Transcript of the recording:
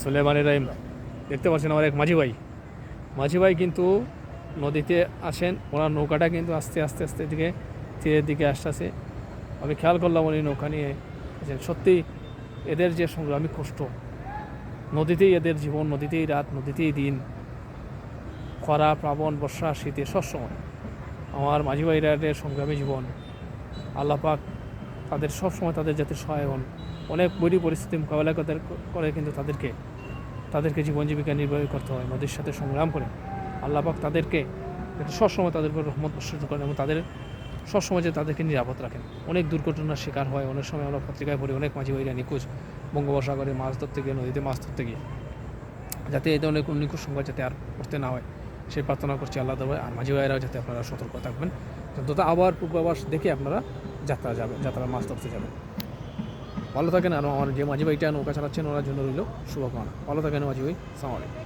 সুলেমানের রাহিম দেখতে পাচ্ছেন আমার এক মাঝি ভাই মাঝি ভাই কিন্তু নদীতে আসেন, ওনার নৌকাটা কিন্তু আস্তে আস্তে আস্তে দিকে তীরের দিকে আসতেছে। আমি খেয়াল করলাম উনি নৌকা নিয়ে। সত্যি এদের যে সংগ্রামী কষ্ট, নদীতেই এদের জীবন, নদীতেই রাত, নদীতেই দিন, খরা, প্লাবন, বর্ষা, শীতে সবসময়। আমার মাঝি ভাইরা এদের সংগ্রামী জীবন, আল্লাহ পাক তাদের সবসময় তাদের যাতে সহায় হন। অনেক বড়ি পরিস্থিতি মোকাবেলা করে কিন্তু তাদেরকে তাদেরকে জীবন জীবিকা নির্বাহ করতে হয়, নদীর সাথে সংগ্রাম করে। আল্লাহ পাক তাদেরকে যাতে সবসময় তাদের উপর রহমত বর্ষিত করেন এবং তাদের সবসময় যে তাদেরকে নিরাপদ রাখেন। অনেক দুর্ঘটনার শিকার হয়, অনেক সময় আমরা পত্রিকায় পড়ি, অনেক মাঝি ভাইরা নিখোঁজ, বঙ্গোপসাগরে মাছ ধরতে গিয়ে, নদীতে মাছ ধরতে গিয়ে। যাতে এই ধরনের কোনো নিখোঁজ সংবাদ যাতে আর করতে না হয় সে প্রার্থনা করছি আল্লাহ দরবারে। আর মাঝি ভাইয়েরাও যাতে আপনারা সতর্ক থাকবেন। অন্তত আবার পূর্বাভাস দেখে আপনারা যাত্রা যাবে যাত্রা মাছ ধরতে যাবে। ভালো থাকেন আর আমার যে মাঝি ভাইটা নৌকা চালাচ্ছেন, ওনার জন্য রইল শুভকামনা। ভালো থাকেন মাঝি ভাই সালাম আলাইকুম।